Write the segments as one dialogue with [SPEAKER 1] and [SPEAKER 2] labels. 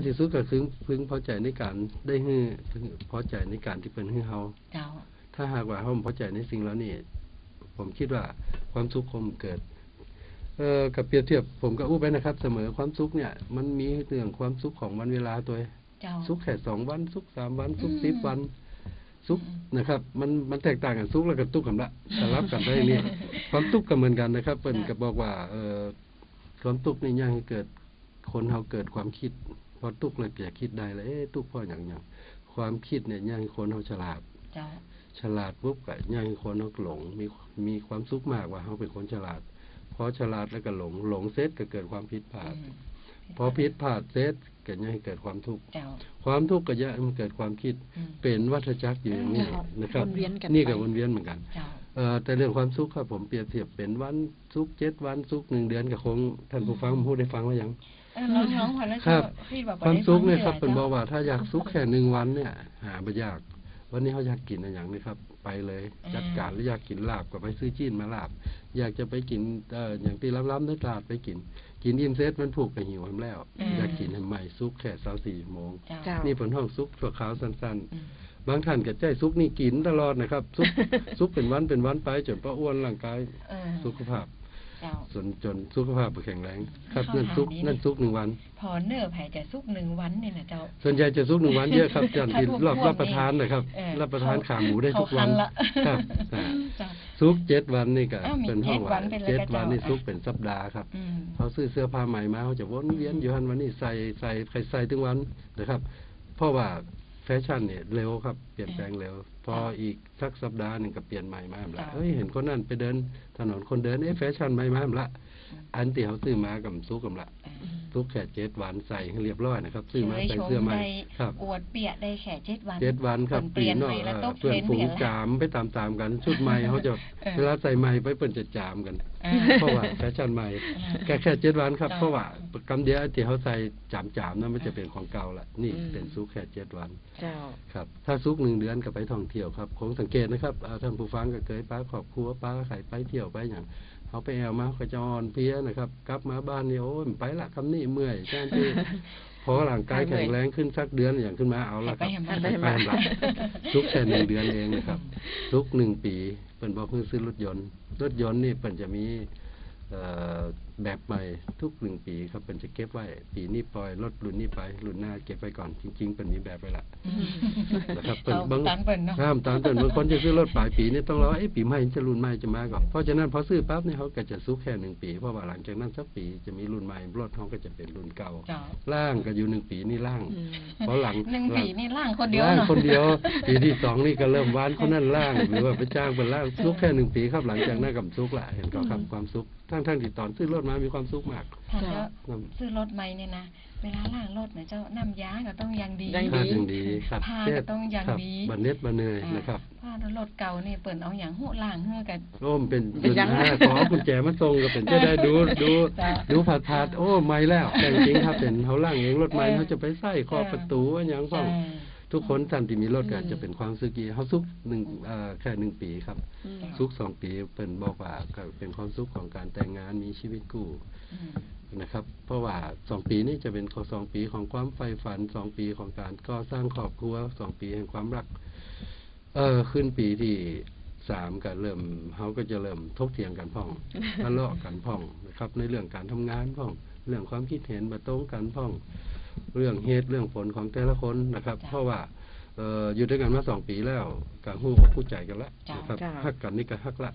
[SPEAKER 1] าที่สุดก็คือพึงพอใจในการได้ฮื้อพึงพอใจในการที่เพิ่นฮื้อเฮา
[SPEAKER 2] เจ้า
[SPEAKER 1] ถ้าหากว่าเฮาบ่พอใจในสิ่งแล้วนี่ผมคิดว่าความสุขคงเกิด เอ่อกับเปรียบเทียบผมก็อู้ไปนะครับ เสมอความสุขเนี่ย มันมีเรื่องความสุขของวันเวลาตัวเอง
[SPEAKER 2] เจ้า
[SPEAKER 1] สุขแค่สองวันสุขสามวันสุข
[SPEAKER 2] อืม
[SPEAKER 1] สิบวันสุข
[SPEAKER 2] อืม
[SPEAKER 1] นะครับ มันมันแตกต่างกันสุขแล้วก็ทุกข์กันละสลับกันได้นี่ความทุกข์ก็เหมือนกันนะครับเปิ้นก็บอกว่า เอ่อความทุกข์นี่ยังให้เกิดคนเฮาเกิดความคิด พอทุกข์เลยจะคิดได้เลยเอ๊ะทุกข์เพราะอย่างอย่างความคิดเนี่ยยังให้คนเฮาฉลาด
[SPEAKER 2] เจ้า
[SPEAKER 1] ฉลาดปุ๊บก็ยังให้คนเฮาหลง มีมีความสุขมากว่าเฮาเป็นคนฉลาดพอฉลาดแล้วก็หลงหลงเสร็จก็เกิดความผิดพลาด
[SPEAKER 2] อืม
[SPEAKER 1] พอผิดพลาดเสร็จก็ยังให้เกิดความทุกข์
[SPEAKER 2] เจ้า
[SPEAKER 1] ความทุกข์ก็ยังให้มันเกิดความคิด
[SPEAKER 2] อืม
[SPEAKER 1] เป็นวัฏจักรอยู่อย่างนี้
[SPEAKER 2] ครับ
[SPEAKER 1] นะครับ
[SPEAKER 3] วนเวียนกัน
[SPEAKER 1] นี่ก็
[SPEAKER 3] ไป
[SPEAKER 1] วนเวียนเหมือนกัน
[SPEAKER 2] เจ้า
[SPEAKER 1] เอ่อแต่เรื่องความสุขครับผมเปรียบเทียบเป็นวันสุขเจ็ดวันสุขหนึ่งเดือนก็คงท่านผู้ฟังพูดได้ฟังว่าอย่าง
[SPEAKER 2] เออ น้องน้องพอแล้ว
[SPEAKER 1] ครับ
[SPEAKER 2] พี่บอก
[SPEAKER 1] ความสุขเนี่ยครับ
[SPEAKER 2] ได้
[SPEAKER 1] เป็น
[SPEAKER 2] ฟัง
[SPEAKER 1] บอกว่าถ้าอยากสุขแค่หนึ่งวันเนี่ย หาไม่ยาก วันนี้เขาอยากกินอะไรอย่างนี้ครับ ไปเลยจัดการแล้วอยากกินลาบก็ไปซื้อจีนมาลาบ อยากจะไปกินเอ่ออย่างที่ล้ำๆในตลาดไปกิน กินอิ่มเซตมันผูกกับหิวทำแล้ว อยากกินให้ใหม่สุขแค่สาสี่โมง
[SPEAKER 2] เจ้า
[SPEAKER 3] เจ้า
[SPEAKER 1] นี่ผลห้องซุกชั่วคราวสั้น
[SPEAKER 2] อืม
[SPEAKER 1] ๆบางท่านก็ใจซุกนี่กินตลอดนะครับซุกซุกเป็นวันเป็นวันไปจนป้าอ้วนร่างกาย
[SPEAKER 2] เออ
[SPEAKER 1] สุขภาพ
[SPEAKER 2] เจ้า
[SPEAKER 1] จนจนสุขภาพบ่แข็งแรงครับ
[SPEAKER 2] เข้า
[SPEAKER 1] นั่นซุก
[SPEAKER 2] ทางนี้
[SPEAKER 1] นั่นซุกหนึ่งวัน
[SPEAKER 2] พอเนื้อแผลจะสุกหนึ่งวันเนี่ยนะเจ้า
[SPEAKER 1] ส่วนใหญ่จะซุกหนึ่งวันเยอะครับจันที่
[SPEAKER 2] ถ้าพวก
[SPEAKER 1] รอบ
[SPEAKER 2] พวก
[SPEAKER 1] รับประทานนะครับ
[SPEAKER 2] เออ
[SPEAKER 1] รับประทานขาหมูได้
[SPEAKER 2] เขา
[SPEAKER 1] ทุกวัน
[SPEAKER 2] คันละ
[SPEAKER 1] ครับอ่า
[SPEAKER 2] เจ้า
[SPEAKER 1] ซุกเจ็ดวันนี่ก็
[SPEAKER 2] อ้าวมี
[SPEAKER 1] เป็นห้อง
[SPEAKER 2] เจ็ดวันเป็นอะไร
[SPEAKER 1] เจ็ด
[SPEAKER 2] กระเจ้า
[SPEAKER 1] วันนี่
[SPEAKER 2] อะ
[SPEAKER 1] ซุกเป็นสัปดาห์ครับ
[SPEAKER 2] อืม
[SPEAKER 1] เขาซื้อเสื้อผ้าใหม่มาเขาจะวนเวียนอยู่หันวันนี้ใส่ใส่ใครใส่ถึงวันนะครับ เพราะว่าแฟ ชั่นเนี่ยเร็วครับเปลี่ยนแปลงเร็ว พออีกสักสัปดาห์หนึ่งก็เปลี่ยนใหม่มาละเฮ้ยเห็นคนนั้นไปเดิน ถนนคนเดินเอ๊ะแฟชั่นใหม่มาละ อันที่เขาซื้อมากับซุกกับละ
[SPEAKER 2] เออ
[SPEAKER 1] ซุกแค่เจ็ดวันใส่ให้เรียบร้อยนะครับ ซื้อมา
[SPEAKER 2] เฉย
[SPEAKER 1] ใส่
[SPEAKER 2] ชม
[SPEAKER 1] เสื้อใหม่
[SPEAKER 2] ได้
[SPEAKER 1] ครับ
[SPEAKER 2] อวดเปียได้แค่เจ็ดวัน
[SPEAKER 1] เจ็ดวันครับ
[SPEAKER 2] เปลี่ยน
[SPEAKER 1] นอก
[SPEAKER 2] ไปแล้ว
[SPEAKER 1] เอ่อ
[SPEAKER 2] ต้อง
[SPEAKER 1] เพื่อน
[SPEAKER 2] เห็น
[SPEAKER 1] ฝูง
[SPEAKER 2] เห็นละ
[SPEAKER 1] จามไปตามๆกันชุดใหม่เขาจะ
[SPEAKER 2] เออ
[SPEAKER 1] เวลาใส่ใหม่ไปเปิ่นจะจามกัน
[SPEAKER 2] เออ
[SPEAKER 1] เพราะว่าแฟชั่นใหม่
[SPEAKER 2] เออ
[SPEAKER 1] แค่แค่เจ็ดวันครับ
[SPEAKER 2] จ้ะ
[SPEAKER 1] เพราะว่ากำเดียวที่เขาใส่จามจามๆนั้นมันจะเป็นของเก่าละนี่
[SPEAKER 3] อืม
[SPEAKER 1] เป็นซุกแค่เจ็ดวัน
[SPEAKER 3] เจ้า
[SPEAKER 1] ครับ ถ้าซุกหนึ่งเดือนก็ไปท่องเที่ยวครับคงสังเกตนะครับเอ่อท่านผู้ฟังก็เคยป้าครอบครัวป้าไข่ไปเที่ยวไปอย่าง เขาไปแอวมาเขาก็จะอ่อนเพลียนะครับ กลับมาบ้านนี่โอ้ยไปละคำนี้เมื่อยแจ้งที่พอร่างกายแข็งแรงขึ้นสักเดือนอย่างขึ้นมาเอาละครับ
[SPEAKER 2] ให้ไป
[SPEAKER 3] ให้
[SPEAKER 1] ไป
[SPEAKER 3] ไป
[SPEAKER 1] ละซุกแค่หนึ่งเดือนเองนะครับ ทุกหนึ่งปีเปิ่นบอกเพิ่งซื้อรถยนต์ รถยนต์นี่เปิ่นจะมีเอ่อ แบบใหม่ทุกหนึ่งปีครับเปิ่นจะเก็บไว้ ปีนี้ปล่อยรถรุ่นนี้ไปรุ่นหน้าเก็บไว้ก่อนจริง ๆ เปิ่นมีแบบไว้ละนะครับเปิ่น
[SPEAKER 2] เอา
[SPEAKER 1] บาง
[SPEAKER 2] ตามเปิ่นเนาะ
[SPEAKER 1] ห้ามตามเปิ่นบางคนจะซื้อรถปลายปีนี่ต้องรอไอ้ปีใหม่จะรุ่นใหม่จะมาก่อนเพราะฉะนั้นพอซื้อปั๊บนี่เขาก็จะซุกแค่หนึ่งปีเพราะว่าหลังจากนั้นสักปีจะมีรุ่นใหม่รถเขาก็จะเป็นรุ่นเก่า
[SPEAKER 2] เจ้า
[SPEAKER 1] ล่างก็อยู่หนึ่งปีนี่ล่าง
[SPEAKER 3] อืม
[SPEAKER 1] เพราะหลัง
[SPEAKER 2] หนึ่ง
[SPEAKER 1] หลั
[SPEAKER 2] ปีนี่ล่างคนเดียว
[SPEAKER 1] ล่าง
[SPEAKER 2] เนาะ
[SPEAKER 1] คนเดียว ปีที่สองนี่ก็เริ่มวานคนนั้นล่างหรือว่าไปจ้างเป็นล่างซุกแค่หนึ่งปีครับหลังจากนั้นกับซุกละเห็นก็ครับความซุกทั้งทั้งๆที่ตอนซื้อรถมามีความซุกมาก
[SPEAKER 2] ถ้าแล้ว
[SPEAKER 1] น้
[SPEAKER 2] ซื้อรถใหม่เนี่ยนะเวลาล่างรถเนี่ยเจ้าน้ำยาก็ต้องอยังดี
[SPEAKER 3] ยังำ
[SPEAKER 1] ค่าถึงดีครับ
[SPEAKER 2] ผ้า
[SPEAKER 1] เช็
[SPEAKER 2] ก็
[SPEAKER 1] ด
[SPEAKER 2] ต้องอย่าง
[SPEAKER 1] ครับ
[SPEAKER 2] ดี
[SPEAKER 1] บันเน็ตบันเนย
[SPEAKER 2] อ่า
[SPEAKER 1] นะครับ
[SPEAKER 2] ผ้ารถเก่านี่เปิ่นเอาอย่างหูล่างเฮือกัน
[SPEAKER 1] โอ้มนเป็น
[SPEAKER 3] เป็นยังไง
[SPEAKER 1] อ่าขอกุญแจมาส่งก็เป็นจะได้ดูดู
[SPEAKER 2] จ้ะ
[SPEAKER 1] ดูผัดผัดๆโอ้ไม่แล้วแต่จริงๆครับเป็นเขาล่างเองรถใหม่
[SPEAKER 2] เออ
[SPEAKER 1] เขาจะไปใส่คอ
[SPEAKER 2] เออ
[SPEAKER 1] ประตูอันหยังฟ้อง
[SPEAKER 2] ใช่
[SPEAKER 1] ทุกคนท่านที่มีรถกัน
[SPEAKER 3] อืม
[SPEAKER 1] จะเป็นความสุกีเขาซุกหนึ่งเอ่อแค่หนึ่งปีครับ
[SPEAKER 3] อืม
[SPEAKER 1] ซุกสองปีเป็นบอกว่าก็เป็นความสุขของการแต่งงานมีชีวิตคู่
[SPEAKER 2] อืม
[SPEAKER 1] นะครับ เพราะว่าสองปีนี้จะเป็นสองปีของความใฝ่ฝันสองปีของการก่อสร้างครอบครัวสองปีแห่งความรัก เออขึ้นปีที่สามก็เริ่มเขาก็จะเริ่มทกเถียงกันพ่องทะเลาะกันพ่องนะครับ ในเรื่องการทำงานพ่อง เรื่องความคิดเห็นมาตรงกันพ่อง เรื่องเหตุเรื่องผลของแต่ละคนนะครับ
[SPEAKER 2] จ้ะ
[SPEAKER 1] เพราะว่าเอออยู่ด้วยกันมาสองปีแล้วกับหูอกคู่ใจกันละ
[SPEAKER 2] จ้ะ
[SPEAKER 1] นะครับ
[SPEAKER 3] จ้ะ
[SPEAKER 1] ฮักกันนี่ก็ฮักละ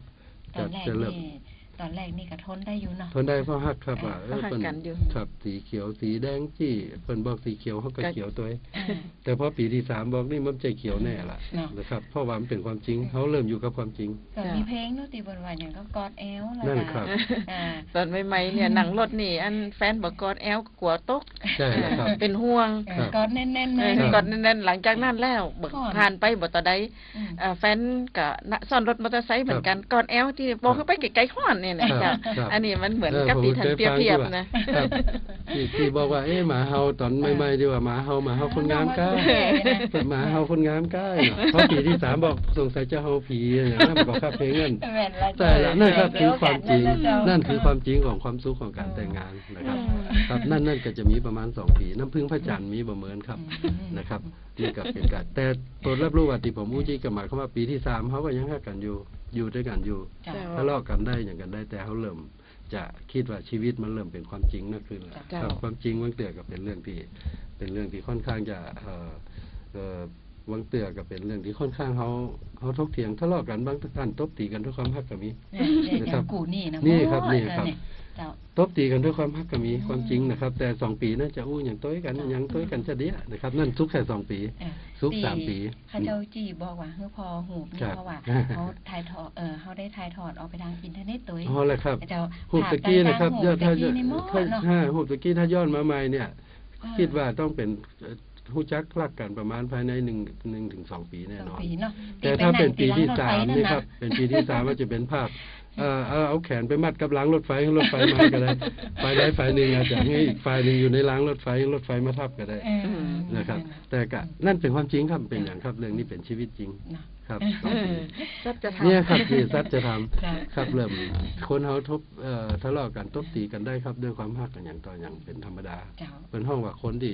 [SPEAKER 2] ตอนแรก
[SPEAKER 1] จะเริ่ม
[SPEAKER 2] นี่ ตอนแรกนี่ก็ทนได้อยู่เนาะ
[SPEAKER 1] ทนได้เพราะฮักครับว่าเออ
[SPEAKER 3] เขาฮัก
[SPEAKER 1] เพิ่น
[SPEAKER 3] กันอยู่
[SPEAKER 1] ครับสีเขียวสีแดงจี้เพิ่นบอกสีเขียวเขาก็
[SPEAKER 3] ก็
[SPEAKER 1] เขียวตัวเอง
[SPEAKER 2] อ่า
[SPEAKER 1] แต่พอปีที่สามบอกนี่มันใจเขียวแน่ละ
[SPEAKER 2] เนาะ
[SPEAKER 1] นะครับเพราะว่ามันเป็นความจริงเขาเริ่มอยู่กับความจริง
[SPEAKER 2] ก็มีเพลงเนาะตีบนว่าอย่างก็กอดแอลแล้ว
[SPEAKER 1] นั่น
[SPEAKER 2] ก็
[SPEAKER 1] ครับ
[SPEAKER 2] อ่า
[SPEAKER 3] ตอนใหม่ๆเนี่ยหนังรถนี่ อันแฟนบอกกอดแอลกลัวตก
[SPEAKER 1] ใช่แล้วครับ
[SPEAKER 3] เป็นห่วง
[SPEAKER 2] เอ
[SPEAKER 1] ครั
[SPEAKER 2] อบกอดแน่นๆ
[SPEAKER 3] เอ
[SPEAKER 2] เล
[SPEAKER 3] อยกอดแน่นๆหลังจากนั้นแล้วบอก
[SPEAKER 2] ก่อน
[SPEAKER 3] ผ่านไปบ่ต่อใด
[SPEAKER 2] อืม
[SPEAKER 3] เอ่อแฟนก็น่ะซ่อนรถมอเตอร์ไซค์เหมือนกันกอดแอลที่บอกเข้าไปไกลๆห้อนเนี่ยนะครับ
[SPEAKER 1] ครับ
[SPEAKER 3] อันนี้มันเหมือน
[SPEAKER 1] เออ
[SPEAKER 3] กับ
[SPEAKER 1] ผม
[SPEAKER 3] ที่ท่าน
[SPEAKER 1] เคย
[SPEAKER 3] เปรียบ
[SPEAKER 1] ฟัง
[SPEAKER 3] เทียบ
[SPEAKER 1] อยู่อะ
[SPEAKER 3] นะครับ
[SPEAKER 1] ที่ที่บอกว่าเอ๊ะหมาเฮาตอนใหม่ๆดีกว่าหมาเฮาหมาเฮาคนงามก้า
[SPEAKER 2] เออนะ
[SPEAKER 1] หมาเฮาคนงามก้าเนาะเพราะปีที่สามบอกสงสัยจะเฮาผีอย่างนั้นบอกครับเพลงนั้น
[SPEAKER 2] แม่นละ
[SPEAKER 1] แต่ละนั่นครับคือความจริง
[SPEAKER 2] เดี๋ยวกัน
[SPEAKER 1] นั่นคือความจริงของความสุขของการแต่งงานนะครับ
[SPEAKER 2] อืม
[SPEAKER 1] ครับนั่นนั่นก็จะมีประมาณสองปีน้ำพึ่งพระจันทร์มีประเมินครับ
[SPEAKER 2] อืม
[SPEAKER 1] นะครับนี่ก็เป็นการแต่ตัวรับรู้ว่าที่ผมพูดจี้ก็หมายความว่าปีที่สามเขาก็ยังฮักกันอยู่ อยู่ด้วยกันอยู่
[SPEAKER 2] จ้ะ
[SPEAKER 3] จ้ะ
[SPEAKER 1] ทะเลาะกันได้อย่างกันได้แต่เขาเริ่ม จะคิดว่าชีวิตมันเริ่มเป็นความจริงมากขึ้นแล้ว
[SPEAKER 3] จ้ะ
[SPEAKER 1] ครับความจริงวังเตือก็เป็นเรื่องที่ เป็นเรื่องที่ค่อนข้างจะเอ่อเอ่อวังเตือก็เป็นเรื่องที่ค่อนข้างเขาเขาทกเถียงทะเลาะกันบางท่านตบตีกันด้วยความฮักก็มี
[SPEAKER 2] เนี่ยเนี่ย
[SPEAKER 1] นะครับ
[SPEAKER 2] อย่างกูนี่นะ
[SPEAKER 1] นี่ครับ
[SPEAKER 2] โอ้ย
[SPEAKER 1] นี่ครับ
[SPEAKER 2] เออเยเจ้า
[SPEAKER 1] ตบตีกันด้วยความฮักก็มีความจริงนะครับ แต่สองปีนั่นจะอู้อย่างต้อยกันอย่างต้อยกันจะเดียนะครับ นั่นทุกแค่สองปี
[SPEAKER 2] เออ
[SPEAKER 1] ซุกสามปี
[SPEAKER 2] ข้าเจ้าจีบอกว่าเฮ้อพอหูบนี่
[SPEAKER 1] ครับ
[SPEAKER 2] เพราะว่าเขาถ่ายทอดเออเขาได้ถ่ายทอดออกไปทางอินเทอร์เน็ตตัว
[SPEAKER 1] อ๋อแหละครับ
[SPEAKER 2] เจ้า
[SPEAKER 1] หูบตะกี้นะครับ
[SPEAKER 2] ภาพ
[SPEAKER 1] ยอดถ้า
[SPEAKER 2] ตะกี้ในหม้อ
[SPEAKER 1] ถ้า
[SPEAKER 2] เนาะ
[SPEAKER 1] ถ้าหูบตะกี้ถ้าย้อนมาใหม่เนี่ย
[SPEAKER 2] อ่า
[SPEAKER 1] คิดว่าต้องเป็นเอ่อหูจักรักกันประมาณภายในหนึ่งหนึ่งถึงสองปีแน่
[SPEAKER 2] สอง
[SPEAKER 1] นอน
[SPEAKER 2] ปีเนาะ
[SPEAKER 1] แต่ถ้าเป็นปีที่
[SPEAKER 2] ห
[SPEAKER 1] สาม
[SPEAKER 2] ง
[SPEAKER 1] นี่
[SPEAKER 2] ตี
[SPEAKER 1] ครับ เป็นปีที่สามว่าจะเป็นภาพ เอ่อเอาเอาแขนไปมัดกับรางรถไฟให้รถไฟมาก็ได้ฝ่ายใดฝ่ายหนึ่งอาจจะให้อีกฝ่ายหนึ่งอยู่ในรางรถไฟให้รถไฟมาทับก็ได้
[SPEAKER 2] เออ
[SPEAKER 1] นะครับ แต่กะนั่นเป็นความจริงครับเป็นอย่างครับเรื่องนี้เป็นชีวิตจริง
[SPEAKER 2] เนาะ
[SPEAKER 1] ครับ
[SPEAKER 3] เออสัจธรรม
[SPEAKER 1] เนี่ยครับที่สัจจะท
[SPEAKER 2] ครับำ
[SPEAKER 1] ครับเริ่มคนเขาทบเอ่อทะเลาะกันตบตีกันได้ครับด้วยความฮักกันอย่างต่ออย่างเป็นธรรมดา
[SPEAKER 2] เจ้า
[SPEAKER 1] เป็นห้องว่าคนที่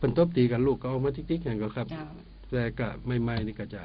[SPEAKER 1] เป็นตบตีกันลูกก็เอามาติ๊กๆอย่างก็ครับ
[SPEAKER 2] เจ้า
[SPEAKER 1] แต่ก็ใหม่ๆนี่ก็จะ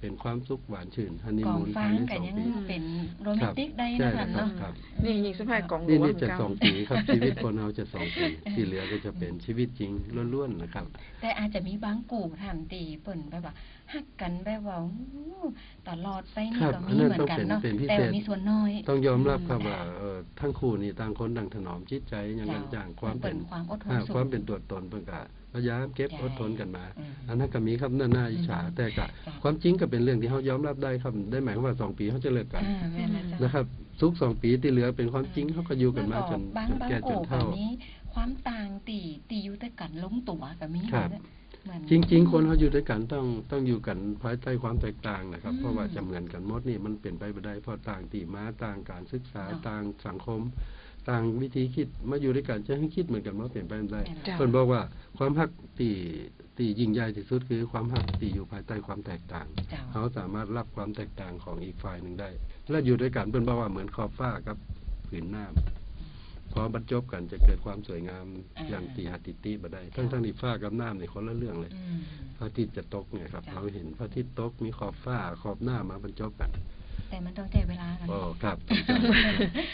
[SPEAKER 1] เป็นความสุขหวานชื่นฮันนี
[SPEAKER 2] กอง
[SPEAKER 1] มูน
[SPEAKER 2] ฟั
[SPEAKER 1] ภางยใน
[SPEAKER 2] กั
[SPEAKER 1] ส
[SPEAKER 2] น
[SPEAKER 1] อง
[SPEAKER 2] ยัง
[SPEAKER 1] ปี
[SPEAKER 2] เป็นโรแม
[SPEAKER 1] คนรับ
[SPEAKER 2] ติกได้
[SPEAKER 1] ใช่
[SPEAKER 2] นะ
[SPEAKER 1] ครั
[SPEAKER 2] เนาะ
[SPEAKER 1] ครับ
[SPEAKER 3] นี่ยิงสภาพกล่องหล
[SPEAKER 1] นี่
[SPEAKER 3] วง
[SPEAKER 1] นี่จะ
[SPEAKER 3] เจ้า
[SPEAKER 1] สองปีครับ ชีวิตคนเราจะสองปี ที่เหลือก็จะเป็นชีวิตจริงล้วนๆนะครับ
[SPEAKER 2] แต่อาจจะมีบางกู่ทำตีเปิ่นแบบว่า ฮักกันแบบว่าอู้ตลอดไปนี่
[SPEAKER 1] ครับ
[SPEAKER 2] ก็
[SPEAKER 1] อั
[SPEAKER 2] มี
[SPEAKER 1] นนั้น
[SPEAKER 2] เหมือนกันเนาะ
[SPEAKER 1] ต้องเป็นเป็นพิเศษ
[SPEAKER 2] แต่ว่ามีส่วนน้อย
[SPEAKER 1] ต้องยอมรับครับ
[SPEAKER 2] อืม
[SPEAKER 1] ว่าเอ่อทั้งคู่นี่ต่างคนต่างถนอมจิตใจอย่างกัน
[SPEAKER 2] เจ้า
[SPEAKER 1] อย่างความเป็น
[SPEAKER 2] เป็นความอดทน
[SPEAKER 1] อ่า
[SPEAKER 2] สูง
[SPEAKER 1] ความเป็นตัวตนเพิ่นก็พยายามเก็บ
[SPEAKER 2] ใช่
[SPEAKER 1] อดทนกันมา
[SPEAKER 2] อืม
[SPEAKER 1] อันนั้นก็มีครับน่าน่าอิจฉา
[SPEAKER 2] อืม
[SPEAKER 1] แต่ก็
[SPEAKER 2] เจ้า
[SPEAKER 1] ความจริงก็เป็นเรื่องที่เขายอมรับได้ครับ ได้หมายความว่าสองปีเขาจะเลิกกัน
[SPEAKER 2] อ่าแม่นแล้วเจ้า
[SPEAKER 1] นะครับทุกสองปีที่เหลือเป็นความจริงเขาก็อยู่กันมาจน
[SPEAKER 2] บาง
[SPEAKER 1] จน
[SPEAKER 2] บาง
[SPEAKER 1] แก่จ
[SPEAKER 2] กู่
[SPEAKER 1] น
[SPEAKER 2] แบ
[SPEAKER 1] เฒ่า
[SPEAKER 2] บนี้ความต่างตีตีอยู่แต่กันล้มตัวก็มี
[SPEAKER 1] ครับ
[SPEAKER 2] เหมือน
[SPEAKER 1] จริง ๆ คนเขาอยู่ด้วยกันต้องต้องอยู่กันภายใต้ความแตกต่างนะครับ
[SPEAKER 2] อืม
[SPEAKER 1] เพราะว่าจะเหมือนกันหมดนี่มันเป็นไปไม่ได้เพราะต่างตีมาต่างการศึกษา
[SPEAKER 2] เนาะ
[SPEAKER 1] ต่างสังคม ต่างวิธีคิดมาอยู่ด้วยกันจะให้คิดเหมือนกันว่าเปลี่ยนไปไม่ได้
[SPEAKER 3] จ้ะ
[SPEAKER 1] คนบอกว่าความฮักตีตียิ่งใหญ่ที่สุดคือความฮักตีอยู่ภายใต้ความแตกต่าง
[SPEAKER 2] เจ้า
[SPEAKER 1] เขาสามารถรับความแตกต่างของอีกฝ่ายหนึ่งได้ และอยู่ด้วยกันเป็นบอกว่าเหมือนขอบฟ้ากับผืนน้ำพ อบรรจบกันจะเกิดความสวยงาม
[SPEAKER 2] อ่า
[SPEAKER 1] อย่างตีหัตติติบ่ได้ ทั้งทั้งที่ฟ้ากับน้ำเนี่ยคนละเรื่องเลย
[SPEAKER 2] อืม
[SPEAKER 1] พระอาทิตย์จะตกไงครับ
[SPEAKER 2] จ้ะ
[SPEAKER 1] เราเห็นพระอาทิตย์ตกมีขอบฟ้าขอบหน้ามาบรรจบกัน
[SPEAKER 2] แต่มันต้องใช้เวลากัน
[SPEAKER 1] โอ้ครับ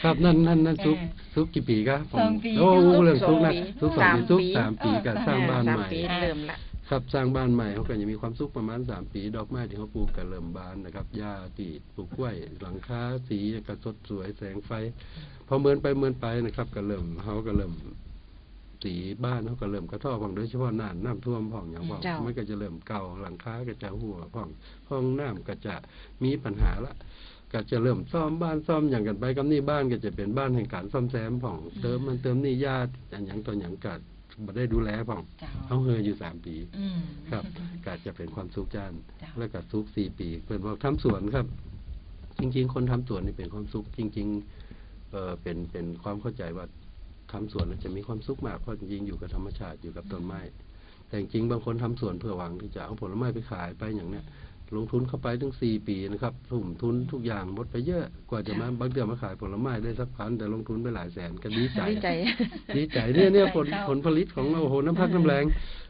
[SPEAKER 1] ครับนั่นนั่นนั่นซุก
[SPEAKER 2] เออ
[SPEAKER 1] ซุกกี่ปีครับผม
[SPEAKER 2] สองปี
[SPEAKER 1] โอ้เรื่องซุกนะ
[SPEAKER 3] ซุ
[SPEAKER 1] ซุก
[SPEAKER 3] ก
[SPEAKER 1] สองปี
[SPEAKER 3] สาม
[SPEAKER 1] ซุก
[SPEAKER 3] ปี
[SPEAKER 1] สามปีกับสร้างบ้าน
[SPEAKER 3] สาม
[SPEAKER 1] ใหม่
[SPEAKER 3] ปีเริ่มละ
[SPEAKER 1] ครับสร้างบ้านใหม่เขาก็จะมีความสุขประมาณสามปี ดอกไม้ที่เขาปลูกก็เริ่มบานนะครับหญ้าตีปลูกกล้วย หลังคาสีก็สดสวยแสงไฟ พอเมินไปเมินไปนะครับ ก็เริ่มเขาก็เริ่มสีบ้านเขาก็เริ่มกระท่อผ่องโดยเฉพาะน้ำน้ำท่วมผ่องอย่างผ่อง
[SPEAKER 3] เจ้ามั
[SPEAKER 1] มันก็จะเริ่มเก่าหลังคาก็จะหัวผ่องห้องน้ำก็จะมีปัญหาละก็จะเริ่มซ่อมบ้านซ่อมอย่างกันไปกับนี่บ้านก็จะเป็นบ้านแห่งการซ่อมแซมผ่องเติมมันเติมนี่ญาติอันอย่างตัวอย่างกัด มาได้ดูแลผ่อง
[SPEAKER 2] เจ้า
[SPEAKER 1] เขาเฮยอยู่สามปี
[SPEAKER 2] อืม
[SPEAKER 1] ครับกาจะเป็นความสุขจาน
[SPEAKER 2] จ้ะ
[SPEAKER 1] แล้วก็สุขสี่ปีเปิดบอกทำสวนครับ จริง ๆ คนทำสวนนี่เป็นความสุขจริง ๆ เออเป็นเป็นความเข้าใจว่าทำสวนน่ะจะมีความสุขมากเพราะจริงๆอยู่กับธรรมชาติอยู่กับต้นไม้แต่จริงๆบางคนทำสวนเพื่อหวังที่จะเอาผลไม้ไปขายไปอย่างเนี้ย ลงทุนเข้าไปถึงสี่ปีนะครับทุ่มทุนทุกอย่างหมดไปเยอะกว่าจะมาบางเดือนมาขายผลไม้ได้สักพันแต่ลงทุนไปหลายแสนก็ดีใจ
[SPEAKER 3] ดีใจ
[SPEAKER 1] ดีใจเนี่ยเนี่ยผลผลผลิตของโอ้โหน้ำพักน้ำแรง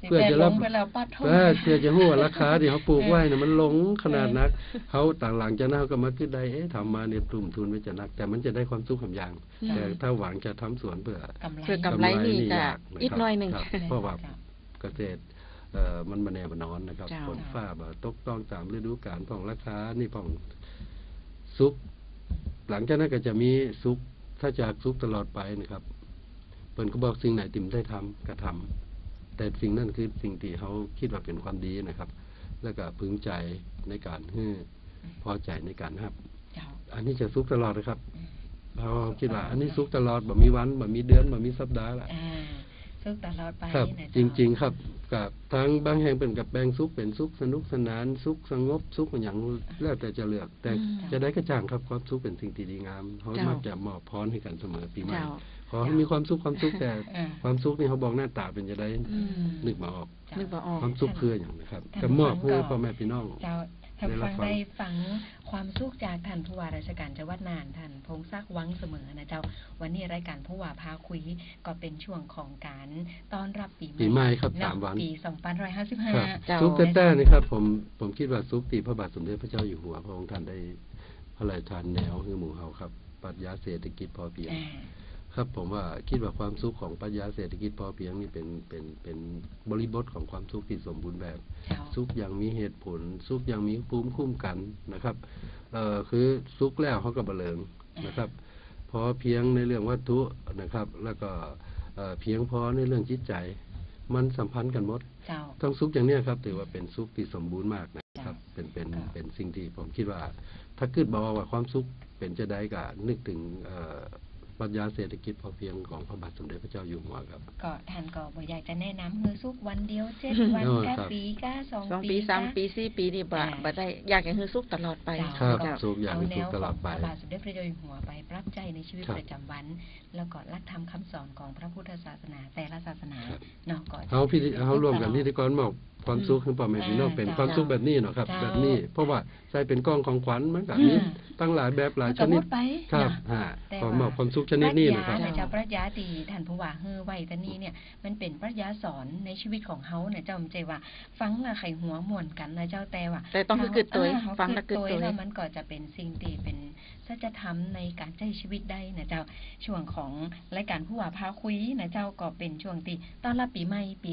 [SPEAKER 1] เพื่อจะรับ
[SPEAKER 2] เพื่อเราปัดทน
[SPEAKER 1] เออเพื่อจะรู้ว่าราคาที่เขาปลูกไว้เนี่ยมันลงขนาดนักเขาต่างหลังจากนั้นเขาก็มาคิดได้เอ๊ะทำมาเนี่ยตุ่มทุนไปจะนัก แต่มันจะได้ความสุขของอย่าง
[SPEAKER 3] อืม
[SPEAKER 1] แต่ถ้าหวังจะทำสวนเพื่อกำ
[SPEAKER 2] ไร
[SPEAKER 3] เพื่อกำไรนี่ก็
[SPEAKER 1] ยากนะครับ
[SPEAKER 3] อีกหน่อยหนึ่ง
[SPEAKER 1] ครับเพราะว่าเกษตรเอ่อ มันมาแน่มานอนนะครับ
[SPEAKER 3] เจ้า
[SPEAKER 1] ฝนฟ้าบ่ตกต้องตามฤดูกาลของราคานี่ของซุกหลังจากนั้นก็จะมีซุกถ้าจากซุกตลอดไปนะครับเปิ่นก็บอกสิ่งไหนติ่มได้ทำก็ทำแต่สิ่งนั้นคือสิ่งที่เขาคิดว่าเป็นความดีนะครับ แล้วก็พึงใจในการฮื้อพอใจในการฮับ
[SPEAKER 2] เจ้า
[SPEAKER 1] อันนี้จะซุกตลอดนะครับ
[SPEAKER 2] อืม
[SPEAKER 1] เราคิดว่า อันนี้ซุกตลอดบ่มีวันบ่มีเดือนบ่มีสัปดาห์ละ
[SPEAKER 2] อ่าซึ่งตลอดไป
[SPEAKER 1] ครับ
[SPEAKER 2] นะ
[SPEAKER 1] จ
[SPEAKER 2] เจ้า
[SPEAKER 1] ริง ๆ ครับ กับทางบางแห่งเป็นกับแปลงสุขเป็นสุขสนุกสนานสุขสงบสุขอย่างแล้วแต่จะเลือก แต่
[SPEAKER 3] อืม
[SPEAKER 1] จะได้กระจ่างครับความสุขเป็นสิ่งที่ดีงามเขา
[SPEAKER 3] เจ้ามั
[SPEAKER 1] มักจะมอบพรให้กันเสมอปีใหม่
[SPEAKER 3] เจ้า
[SPEAKER 1] ขอให้มีความสุขความสุขแต่
[SPEAKER 2] เออ
[SPEAKER 1] ความสุขนี่เขาบอกหน้าตาเป็นจะได้
[SPEAKER 3] อืม
[SPEAKER 1] นึกมาออก
[SPEAKER 2] เจ้า
[SPEAKER 3] นึกบ่ออก
[SPEAKER 1] ความสุขคืออย่างนะครับ
[SPEAKER 2] ท่าน
[SPEAKER 1] กับมอบ
[SPEAKER 2] ฟัง
[SPEAKER 1] เพื่อ
[SPEAKER 2] ก่อน
[SPEAKER 1] พ่อแม่พี่น้อง
[SPEAKER 2] เจ้า ท่าน
[SPEAKER 1] ได้รับ
[SPEAKER 2] ฟัง
[SPEAKER 1] ฟัง
[SPEAKER 2] ได้ฟังความสุขจากท่านผู้ว่าราชการจังหวัดน่านท่านพงศักดิ์วังเสมอนะเจ้า วันนี้รายการผู้ว่าพาคุยก็เป็นช่วงของการต้อนรับปีใหม่
[SPEAKER 1] ปีใหม่ครับ
[SPEAKER 2] เะ
[SPEAKER 1] สามวัน
[SPEAKER 2] ปี
[SPEAKER 1] ครับ
[SPEAKER 2] 2555
[SPEAKER 3] เจ้า
[SPEAKER 1] ซุปแต้ๆนี่ครับ ผมผมคิดว่าซุปตีพระบาทสมเด็จพระเจ้าอยู่หัวพระองค์ท่านได้พระราชทานแนวคือหมู่เฮาครับปรัชญาเศรษฐกิจพอเพียง
[SPEAKER 2] อ่า
[SPEAKER 1] ครับผมว่าคิดว่าความสุขของปรัชญาเศรษฐกิจพอเพียงนี่เป็นเป็นเป็นบริบทของความสุขที่สมบูรณ์แบบ
[SPEAKER 2] เจ้า
[SPEAKER 1] สุขอย่างมีเหตุผล สุขอย่างมีภูมิคุ้มกันนะครับเอ่อคือสุขแล้วเขาก็บเลิงนะครับ พอเพียงในเรื่องวัตถุนะครับ แล้วก็เอ่อเพียงพอในเรื่องจิตใจ มันสัมพันธ์กันหมด
[SPEAKER 2] เจ้า
[SPEAKER 1] ต้องซุปอย่างเนี้ยครับ ถือว่าเป็นซุปที่สมบูรณ์มากนะครับ
[SPEAKER 2] จ้ะ
[SPEAKER 1] เป็นเป็น
[SPEAKER 2] ครับ
[SPEAKER 1] เป็นสิ่งที่ผมคิดว่า ถ้าคิดบอกว่าความสุขเป็นจะได้ก็นึกถึงเอ่อ ปรัชญาเศรษฐกิจพอเพียงของพระบาทสมเด็จพระเจ้าอยู่หัวครับ
[SPEAKER 2] ก็ท่านก็บ่อยากจะแนะนำเฮือสุกวันเดียวเจ็ดวัน
[SPEAKER 1] โอ้ย
[SPEAKER 2] แค่
[SPEAKER 1] ครับ
[SPEAKER 2] ปีก้าสอง
[SPEAKER 3] สอง
[SPEAKER 2] ปี
[SPEAKER 3] ปีสาม
[SPEAKER 2] ก้
[SPEAKER 3] ปีสี่ปีนี่บ่
[SPEAKER 2] อ่า
[SPEAKER 3] บ่ได้อยากให้ฮือสุขตลอดไป
[SPEAKER 2] เจ้า
[SPEAKER 1] ครับ
[SPEAKER 2] ก็
[SPEAKER 1] สุขอย่าง
[SPEAKER 2] เอา
[SPEAKER 1] มี
[SPEAKER 2] แน
[SPEAKER 1] สุข
[SPEAKER 2] ว
[SPEAKER 1] ต
[SPEAKER 2] ข
[SPEAKER 1] ล
[SPEAKER 2] อ
[SPEAKER 1] องด
[SPEAKER 2] พ
[SPEAKER 1] ไป
[SPEAKER 2] ระบาทสมเด็จพระเจ้าอยู่หัวไปปรับใจในชีวิต
[SPEAKER 1] ครับ
[SPEAKER 2] ประจำวัน แล้วก็รักธรรมคำสอนของพระพุทธศาสนาแต่ละศาสนา
[SPEAKER 1] ครับ
[SPEAKER 2] เนาะก็จะ
[SPEAKER 1] เขาพิธีเขาร่วมกัน
[SPEAKER 2] ตลอด
[SPEAKER 1] พิธีกรมอบ ความสุขให้พ่อแม่พี่น้อง
[SPEAKER 2] อ่า
[SPEAKER 1] เป็น
[SPEAKER 2] เจ้า
[SPEAKER 1] ความสุขแบบนี้เนาะครับ
[SPEAKER 2] เจ้า
[SPEAKER 1] แบบนี้ เพราะว่าใส่เป็นกล้องของขวัญมันก็มี
[SPEAKER 2] อ่า
[SPEAKER 1] ตั้งหลายแบบหลาย
[SPEAKER 2] มัน
[SPEAKER 1] ช
[SPEAKER 2] ก็
[SPEAKER 1] นิ
[SPEAKER 2] ห
[SPEAKER 1] ด
[SPEAKER 2] มดไป
[SPEAKER 1] ครับ
[SPEAKER 2] นะ
[SPEAKER 1] ฮะ
[SPEAKER 2] แต่
[SPEAKER 1] ขอ
[SPEAKER 2] ว่าม
[SPEAKER 1] อบความสุขชนิดนี้นะครับ
[SPEAKER 2] ปรัชญาเจ้าปรัชญาตีท่านผู้ว่าเฮือไว้แต่นี่เนี่ยมันเป็นปรัชญาสอนในชีวิตของเฮาเนี่ยเจ้ามันใจว่า ฟังละไข่หัวม่วนกันนะเจ้าแต่ว่า
[SPEAKER 3] แต่ต้องคือกึดตัว
[SPEAKER 2] อ่าเฮา
[SPEAKER 3] ฟังแล้วกึดตัว
[SPEAKER 2] แล้วมันก็จะเป็นสิ่งที่เป็นสัจธรรมในการใช้ชีวิตได้นะเจ้าช่วงของรายการผู้ว่าพาคุยนะเจ้าก็เป็นช่วงที่ต้อนรับปีใหม่ปี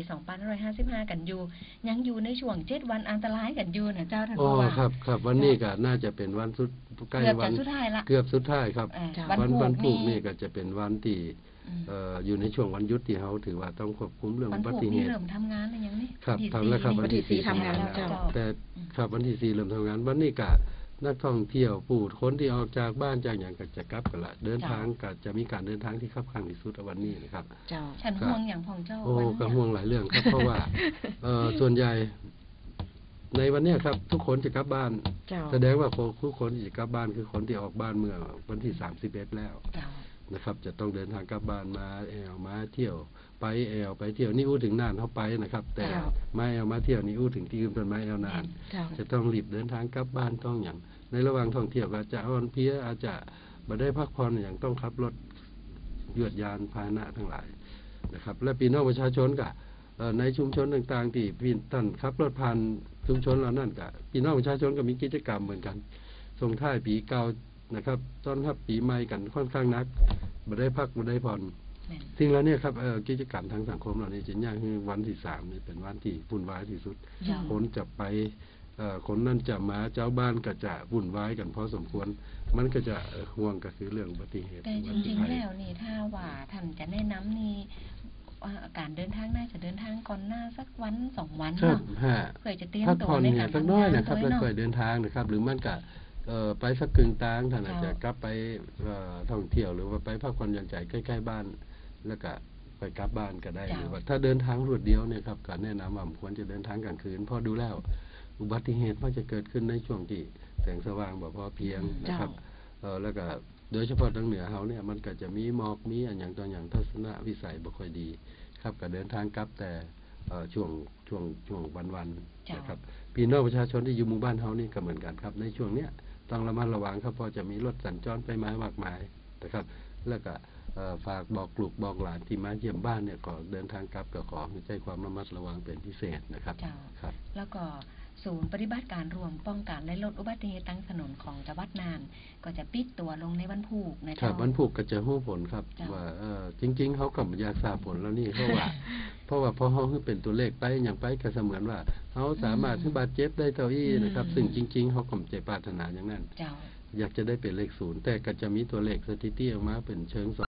[SPEAKER 2] 2555 กันอยู่ยังอยู่ในช่วงเจ็ดวันอันตรายกันอยู่นะเจ้าท่าน
[SPEAKER 1] อ๋อ
[SPEAKER 2] ผู้ว่า
[SPEAKER 1] ครับครับวันนี้ก็น่าจะเป็นวันสุดใกล้
[SPEAKER 2] เกือบ
[SPEAKER 1] วั
[SPEAKER 2] จะ
[SPEAKER 1] น
[SPEAKER 2] สุดท้ายละ
[SPEAKER 1] เกือบสุดท้ายครับ
[SPEAKER 2] อ่า
[SPEAKER 3] จ้ะ
[SPEAKER 1] วันวันผูก
[SPEAKER 2] นี่
[SPEAKER 1] นี่ก็จะเป็นวันที่
[SPEAKER 2] อืม
[SPEAKER 1] เอ่ออยู่ในช่วงวันหยุดที่เขาถือว่าต้องควบคุมเรื่อง
[SPEAKER 2] วั
[SPEAKER 1] อุ
[SPEAKER 2] น
[SPEAKER 1] บั
[SPEAKER 2] ผูก
[SPEAKER 1] ติเห
[SPEAKER 2] นี่
[SPEAKER 1] ตุ
[SPEAKER 2] เริ่มทำงานแล้วยังนี่
[SPEAKER 1] ครับ
[SPEAKER 2] ที่
[SPEAKER 1] ทำแล้วครับ
[SPEAKER 2] สี่
[SPEAKER 1] วันที่
[SPEAKER 3] วันที่สี่
[SPEAKER 1] สี่
[SPEAKER 3] ทำงานแล้วเจ้า
[SPEAKER 1] แต่ครับวันที่สี่เริ่มทำงานวันนี้ก็ นักท่องเที่ยวผู้คนที่ออกจากบ้านจากอย่างก็จะกลับกันละเดินทางก็จะมีการเดินทางที่คับข้างที่สุดวันนี้นะครับ
[SPEAKER 3] เจ้า
[SPEAKER 2] ฉันห่วงอย่างของเจ้า
[SPEAKER 1] โอ้
[SPEAKER 2] วัน
[SPEAKER 1] ก็
[SPEAKER 2] เนี้ย
[SPEAKER 1] ห่วงหลายเรื่องครับ เพราะว่าเอ่อส่วนใหญ่ในวันเนี้ยครับ ทุกคนจะกลับบ้าน
[SPEAKER 3] เจ้า
[SPEAKER 1] แสดงว่าคนทุกคนที่จะกลับบ้านคือคนที่ออกบ้านเมื่อวันที่สามสิบเอ็ดแล้ว
[SPEAKER 2] เจ้า
[SPEAKER 1] นะครับ จะต้องเดินทางกลับบ้านมาแอลมาเที่ยวไปแอลไปเที่ยวนี่อู้ถึงน่านเขาไปนะครับ แต่
[SPEAKER 3] ครับ
[SPEAKER 1] มาแอลมาเที่ยวนี่อู้ถึงที่อื่นเป็นมาแอลนาน
[SPEAKER 3] เจ้า
[SPEAKER 1] จะต้องรีบเดินทางกลับบ้านต้องอย่าง ในระหว่างท่องเที่ยวก็อาจจะอ่อนเพลียอาจจะมาได้พักผ่อนอย่างต้องขับรถยวดยานพาหนะทั้งหลายนะครับ และพี่น้องประชาชนก็เอ่อในชุมชนต่างๆ ที่พี่ท่านขับรถผ่านชุมชนเหล่านั้นก็พี่น้องประชาชนก็มีกิจกรรมเหมือนกันส่งท้ายปีเก่า นะครับต้อนรับปีใหม่กันค่อนข้างนักมาได้พักมาได้ผ่อน
[SPEAKER 2] แม่น
[SPEAKER 1] สิ่งเหล่านี้ครับเอ่อกิจกรรมทางสังคมเหล่านี้จะยากคือวันที่สามนี่เป็นวันที่วุ่นวายที่สุด
[SPEAKER 2] เจ้า
[SPEAKER 1] คนจะไปเอ่อคนนั่นจะมาเจ้าบ้านก็จะวุ่นวายกันพอสมควร มันก็จะเอ่อห่วงก็คือเรื่องอุบัติเหตุ
[SPEAKER 2] แต่จ
[SPEAKER 1] อุบัติ
[SPEAKER 2] ริง
[SPEAKER 1] ภั
[SPEAKER 2] ๆ
[SPEAKER 1] ย
[SPEAKER 2] แล้วนี่ถ้าว่าท่านจะแนะนำนี่ว่าการเดินทางน่าจะเดินทางก่อนหน้าสักวันสองวัน
[SPEAKER 1] ครับ
[SPEAKER 2] เนาะ
[SPEAKER 1] ฮะ
[SPEAKER 2] เพื่อจะเตรียม
[SPEAKER 1] พัก
[SPEAKER 2] ตัว
[SPEAKER 1] ผ่อน
[SPEAKER 2] ใน
[SPEAKER 1] เนี่
[SPEAKER 2] กายร
[SPEAKER 1] สัก
[SPEAKER 2] ทำ
[SPEAKER 1] น้อย
[SPEAKER 2] งาน
[SPEAKER 1] นะครับ
[SPEAKER 2] ด้
[SPEAKER 1] แล้ว
[SPEAKER 2] วย
[SPEAKER 1] ค่อย
[SPEAKER 2] เนาะ
[SPEAKER 1] เดินทางนะครับ หรือมันก็ เอ่อไปสักกึ่งกลางท่านอาจจะ
[SPEAKER 2] เจ้าก
[SPEAKER 1] ลับไปเอ่อท่องเที่ยวหรือว่าไปพักผ่อนหย่อนใจใกล้ ๆ บ้าน แล้วก็ไปกลับบ้านก็ได้
[SPEAKER 2] เจ้า
[SPEAKER 1] หรือว่าถ้าเดินทางรวดเดียวเนี่ยครับก็แนะนำว่าควรจะเดินทางกลางคืนเพราะดูแล้ว อุบัติเหตุมันจะเกิดขึ้นในช่วงที่แสงสว่างบ่พอเพียงนะครับเออแล้วก็โดยเฉพาะทางเหนือเขาเนี่ยมันก็จะมีหมอกมีอันอย่างตัวอย่างทัศนวิสัยบ่ค่อยดี ครับก็เดินทางกลับแต่เอ่อช่วงช่วงช่วงวันวันๆ
[SPEAKER 2] จ้ะ
[SPEAKER 1] นะครับพี่น้องประชาชนที่อยู่หมู่บ้านเขานี่ก็เหมือนกันครับ ในช่วงเนี้ย ต้องระมัดระวังครับเพราะจะมีรถสัญจรไปมามากมายนะครับ แล้วก็เอ่อ ฝากบอกลูกบอกหลานที่มาเยี่ยมบ้านเนี่ยก็เดินทางกลับก็ขอให้ใจความระมัดระวังเป็นพิเศษนะครับ
[SPEAKER 2] เจ้า
[SPEAKER 1] ครับ
[SPEAKER 2] แล้วก็ศูนย์ปฏิบัติการรวมป้องกันและลดอุบัติเหตุทางถนนของจังหวัดน่าน ก็จะปิดตัวลงในวันผูกนะ
[SPEAKER 1] ครั
[SPEAKER 2] เจ้า
[SPEAKER 1] บวันผูกก็จะหู้ผลครับ
[SPEAKER 2] จ้ะ
[SPEAKER 1] ว่าเออจริง ๆ เขาก็อยากทราบผลแล้วนี่เพราะว่า เพราะว่าพอเขาขึ้นเป็นตัวเลขไปอย่างไปก็เสมือนว่าเขาสามารถที่บาดเจ็บได้เท่าอี้นะครับ
[SPEAKER 2] อืม
[SPEAKER 1] ซึ่งจริง ๆเขาก็ไม่ใจปรารถนาอย่างนั้น
[SPEAKER 2] เจ้า
[SPEAKER 1] อยากจะได้เป็นเลขศูนย์แต่ก็จะมีตัวเลขสถิติออกมาเป็นเชิง